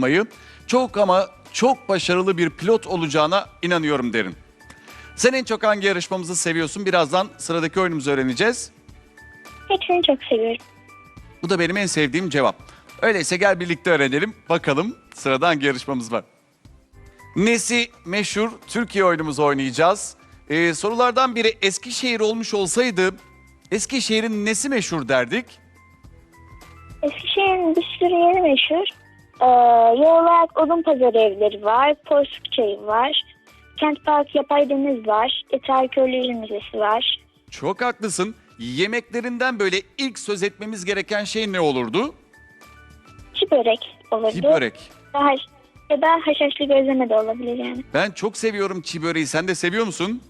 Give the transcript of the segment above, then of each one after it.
yapmayı çok ama çok başarılı bir pilot olacağına inanıyorum derin. Sen en çok hangi yarışmamızı seviyorsun? Birazdan sıradaki oyunumuzu öğreneceğiz. Hepsini çok seviyorum. Bu da benim en sevdiğim cevap. Öyleyse gel birlikte öğrenelim. Bakalım sırada hangi yarışmamız var? Nesi meşhur Türkiye oyunumuzu oynayacağız. Ee, sorulardan biri Eskişehir olmuş olsaydı Eskişehir'in nesi meşhur derdik? Eskişehir'in bir sürü yeri meşhur. Ee, yol olarak Odunpazarı evleri var. Porsuk Çayı var. Kent Park Yapay Deniz var. Eti Arkeoloji Müzesi var. Çok haklısın. Yemeklerinden böyle ilk söz etmemiz gereken şey ne olurdu? Çi börek olurdu. Çi börek. Daha, ya da haşhaşlı gözleme de olabilir yani. Ben çok seviyorum çi böreği. Sen de seviyor musun?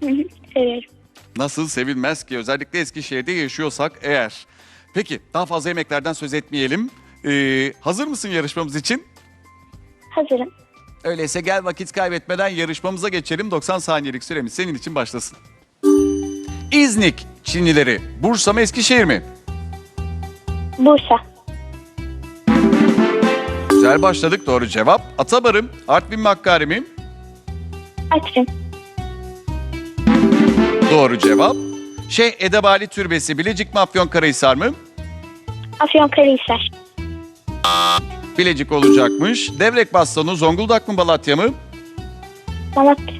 Seviyorum. Nasıl sevilmez ki özellikle Eskişehir'de yaşıyorsak eğer. Peki daha fazla yemeklerden söz etmeyelim. Ee, hazır mısın yarışmamız için? Hazırım. Öyleyse gel vakit kaybetmeden yarışmamıza geçelim. 90 saniyelik süremiz senin için başlasın. İznik Çinlileri Bursa mı Eskişehir mi? Bursa. Güzel başladık doğru cevap. Atabarım Artvin mi Hakkari mi? Artvin. Doğru cevap. Şeyh Edebali Türbesi Bilecik mi Afyonkarahisar mı? Afyonkarahisar. Bilecik olacakmış. Devrek Bastonu Zonguldak mı Malatya mı? Malatya.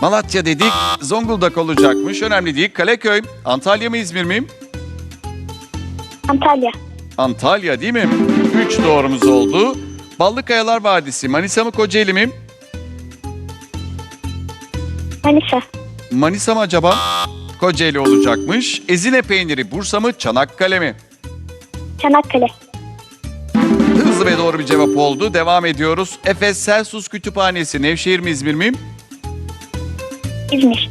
Malatya dedik, Zonguldak olacakmış. Önemli değil. Kaleköy, Antalya mı İzmir mi? Antalya. Antalya değil mi? Üç doğrumuz oldu. Ballıkayalar Vadisi, Manisa mı Kocaeli mi? Manisa. Manisa mı acaba? Kocaeli olacakmış. Ezine peyniri, Bursa mı Çanakkale mi? Çanakkale. Ve doğru bir cevap oldu. Devam ediyoruz. Efes Selsus Kütüphanesi, Nevşehir mi İzmir mi? İzmir.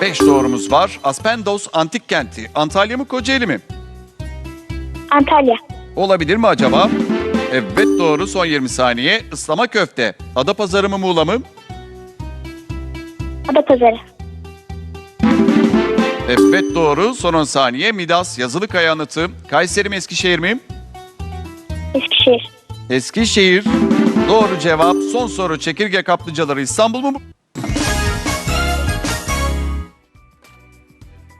Beş doğrumuz var. Aspendos Antik Kenti, Antalya mı Kocaeli mi? Antalya. Olabilir mi acaba? Evet doğru son 20 saniye. Islama köfte. Adapazarı mı Muğla mı? Adapazarı. Evet doğru son 10 saniye. Midas yazılı kaya anıtı. Kayseri mi Eskişehir mi? Eskişehir. Eskişehir. Doğru cevap. Son soru çekirge kaplıcaları İstanbul mu?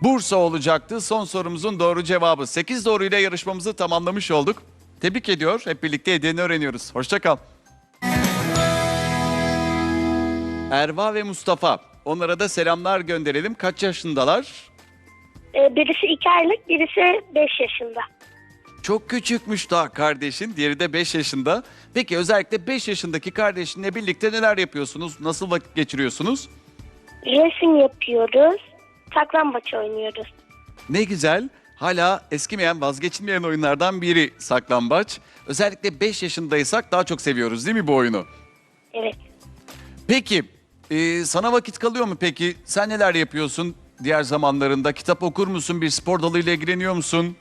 Bursa olacaktı. Son sorumuzun doğru cevabı. 8 doğruyla yarışmamızı tamamlamış olduk. Tebrik ediyor. Hep birlikte hediyeni öğreniyoruz. Hoşça kal. Erva ve Mustafa. Onlara da selamlar gönderelim. Kaç yaşındalar? Ee, birisi iki aylık, birisi beş yaşında. Çok küçükmüş daha kardeşin. Diğeri de 5 yaşında. Peki özellikle 5 yaşındaki kardeşinle birlikte neler yapıyorsunuz? Nasıl vakit geçiriyorsunuz? Resim yapıyoruz. Saklambaç oynuyoruz. Ne güzel. Hala eskimeyen, vazgeçilmeyen oyunlardan biri saklambaç. Özellikle 5 yaşındaysak daha çok seviyoruz değil mi bu oyunu? Evet. Peki e, sana vakit kalıyor mu peki? Sen neler yapıyorsun diğer zamanlarında? Kitap okur musun? Bir spor dalıyla ilgileniyor musun?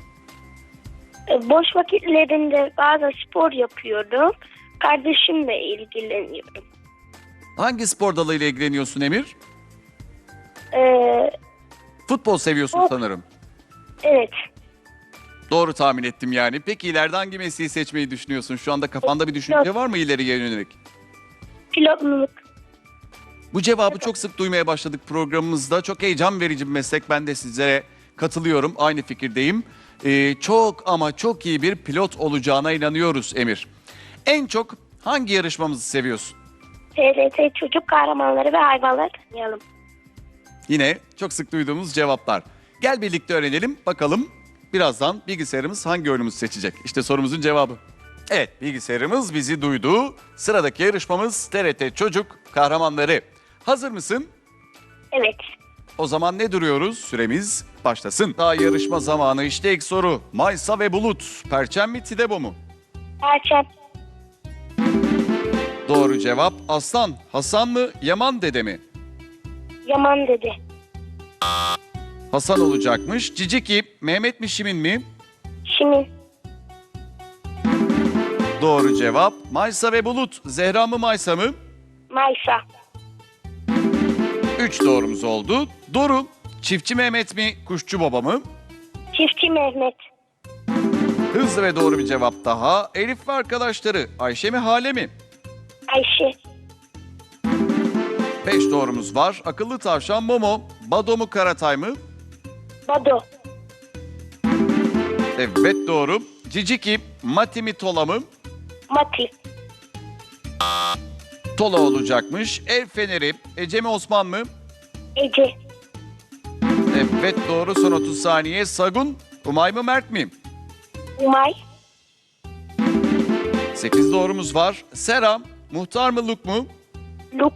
Ee, Boş vakitlerimde bazen spor yapıyorum. Kardeşimle ilgileniyorum. Hangi spor dalıyla ilgileniyorsun Emir? Ee, Futbol seviyorsun Hop. sanırım. evet. Doğru tahmin ettim yani. Peki ileride hangi mesleği seçmeyi düşünüyorsun? Şu anda kafanda bir düşünce var mı ileriye yönelik? Pilotluk. Bu cevabı çok sık duymaya başladık programımızda. Çok heyecan verici bir meslek. Ben de sizlere katılıyorum. Aynı fikirdeyim. Ee, çok ama çok iyi bir pilot olacağına inanıyoruz Emir. En çok hangi yarışmamızı seviyorsun? TRT çocuk kahramanları ve hayvanları tanıyalım. Yine çok sık duyduğumuz cevaplar. Gel birlikte öğrenelim. Bakalım birazdan bilgisayarımız hangi oyunumuzu seçecek? İşte sorumuzun cevabı. Evet bilgisayarımız bizi duydu. Sıradaki yarışmamız TRT Çocuk Kahramanları. Hazır mısın? Evet. O zaman ne duruyoruz? Süremiz başlasın. Daha yarışma zamanı işte ilk soru. Maysa ve Bulut. Perçem mi Tidebo mu? Perçem. Doğru cevap. Aslan, Hasan mı Yaman dede mi? Yaman dedi. Hasan olacakmış. Ciciki, Mehmet mi Şimin mi? Şimdi Doğru cevap. Maysa ve Bulut. Zehra mı Maysa mı? Maysa. Üç doğrumuz oldu. Doru, Çiftçi Mehmet mi Kuşçu Baba mı? Çiftçi Mehmet. Hızlı ve doğru bir cevap daha. Elif ve arkadaşları Ayşe mi Hale mi? Ayşe. 5 doğrumuz var. Akıllı tavşan Momo, Bado mu Karatay mı? Bado. Evet doğru. Ciciki, Mati mi Tola mı? Mati. Tola olacakmış. El Feneri, Ece mi Osman mı? Ece. Evet doğru son 30 saniye. Sagun, Umay mı Mert mi? Umay. 8 doğrumuz var. Seram, Muhtar mı Luk mu? Luk.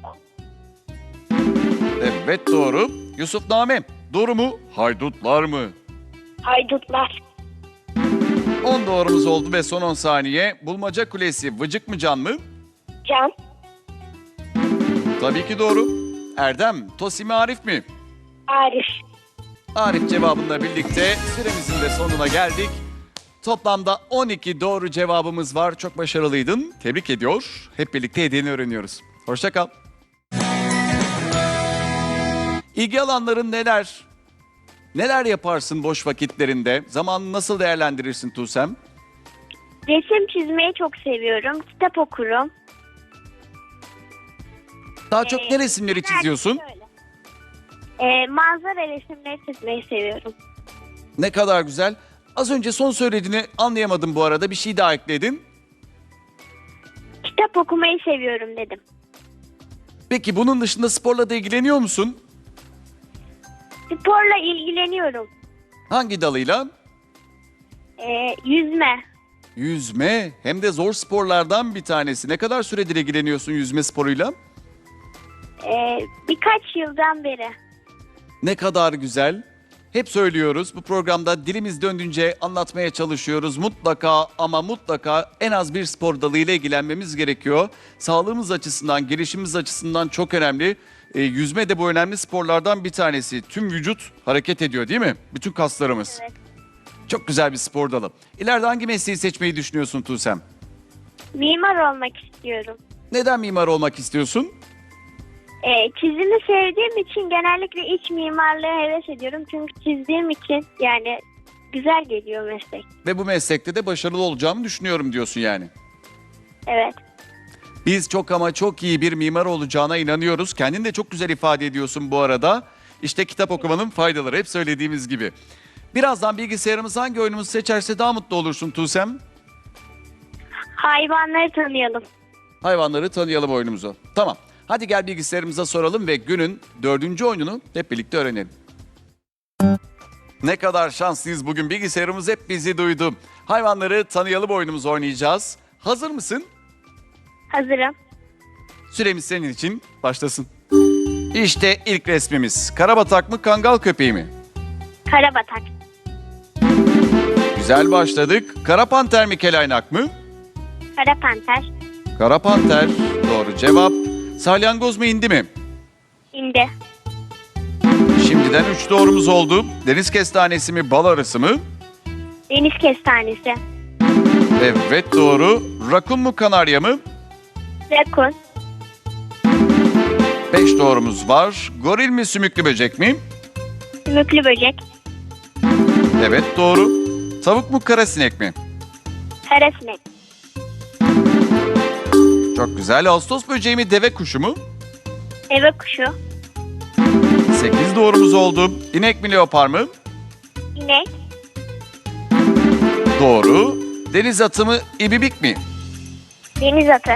Evet doğru. Yusuf Name, Doğru mu? Haydutlar mı? Haydutlar. 10 doğrumuz oldu ve son 10 saniye. Bulmaca Kulesi, Vıcık mı Can mı? Can. Tabii ki doğru. Erdem, Tosi mi Arif mi? Arif. Arif cevabında birlikte süremizin de sonuna geldik. Toplamda 12 doğru cevabımız var. Çok başarılıydın. Tebrik ediyor. Hep birlikte hediyeni öğreniyoruz. Hoşça kal. İlgi alanların neler? Neler yaparsın boş vakitlerinde? Zamanını nasıl değerlendirirsin Tuğsem? Resim çizmeyi çok seviyorum. Kitap okurum. Daha çok ne resimleri çiziyorsun? Şöyle. Ee, manzara resimleri çizmeyi seviyorum. Ne kadar güzel. Az önce son söylediğini anlayamadım bu arada. Bir şey daha ekledin. Kitap okumayı seviyorum dedim. Peki bunun dışında sporla da ilgileniyor musun? Sporla ilgileniyorum. Hangi dalıyla? Ee, yüzme. Yüzme hem de zor sporlardan bir tanesi. Ne kadar süredir ilgileniyorsun yüzme sporuyla? Ee, birkaç yıldan beri. Ne kadar güzel. Hep söylüyoruz bu programda dilimiz döndüğünce anlatmaya çalışıyoruz. Mutlaka ama mutlaka en az bir spor dalıyla ilgilenmemiz gerekiyor. Sağlığımız açısından, gelişimimiz açısından çok önemli. E, yüzme de bu önemli sporlardan bir tanesi. Tüm vücut hareket ediyor değil mi? Bütün kaslarımız. Evet. Çok güzel bir spor dalı. İleride hangi mesleği seçmeyi düşünüyorsun Tuğsem? Mimar olmak istiyorum. Neden mimar olmak istiyorsun? Ee, çizimi sevdiğim için genellikle iç mimarlığa heves ediyorum. Çünkü çizdiğim için yani güzel geliyor meslek. Ve bu meslekte de başarılı olacağımı düşünüyorum diyorsun yani. Evet. Biz çok ama çok iyi bir mimar olacağına inanıyoruz. Kendin de çok güzel ifade ediyorsun bu arada. İşte kitap okumanın faydaları hep söylediğimiz gibi. Birazdan bilgisayarımız hangi oyunumuzu seçerse daha mutlu olursun Tuğsem. Hayvanları tanıyalım. Hayvanları tanıyalım oyunumuzu. Tamam. Hadi gel bilgisayarımıza soralım ve günün dördüncü oyununu hep birlikte öğrenelim. Ne kadar şanslıyız bugün. Bilgisayarımız hep bizi duydu. Hayvanları tanıyalım oyunumuzu oynayacağız. Hazır mısın? Hazırım. Süremiz senin için başlasın. İşte ilk resmimiz. Karabatak mı, kangal köpeği mi? Karabatak. Güzel başladık. Kara panter mi, kelaynak mı? Kara panter. Kara panter. Doğru cevap. Salyangoz mu, hindi mi? İndi. Şimdiden üç doğrumuz oldu. Deniz kestanesi mi, bal arısı mı? Deniz kestanesi. Evet doğru. Rakun mu, kanarya mı? Rakun. Beş doğrumuz var. Goril mi, sümüklü böcek mi? Sümüklü böcek. Evet doğru. Tavuk mu, karasinek mi? Karasinek. Çok güzel. Ağustos böceği mi, deve kuşu mu? Deve kuşu. 8 doğrumuz oldu. İnek mi leopar mı? İnek. Doğru. Deniz atı mı ibibik mi? Deniz atı.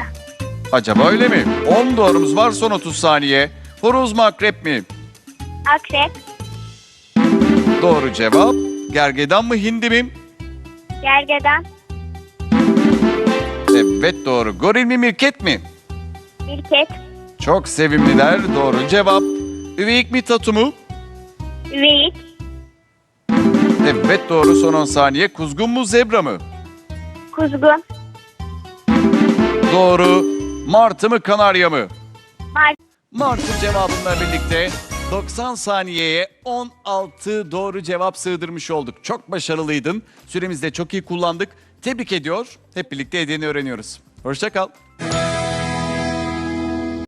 Acaba öyle mi? 10 doğrumuz var son 30 saniye. Horoz mu akrep mi? Akrep. Doğru cevap. Gergedan mı hindi mi? Gergedan. Evet doğru. Goril mi mirket mi? Mirket. Çok sevimliler. Doğru cevap. Üveyik mi tatu mu? Üveyik. Evet doğru son 10 saniye. Kuzgun mu zebra mı? Kuzgun. Doğru. Martı mı kanarya mı? Mar Martı cevabınla birlikte 90 saniyeye 16 doğru cevap sığdırmış olduk. Çok başarılıydın. Süremizi de çok iyi kullandık. Tebrik ediyor. Hep birlikte hediyeni öğreniyoruz. Hoşça kal.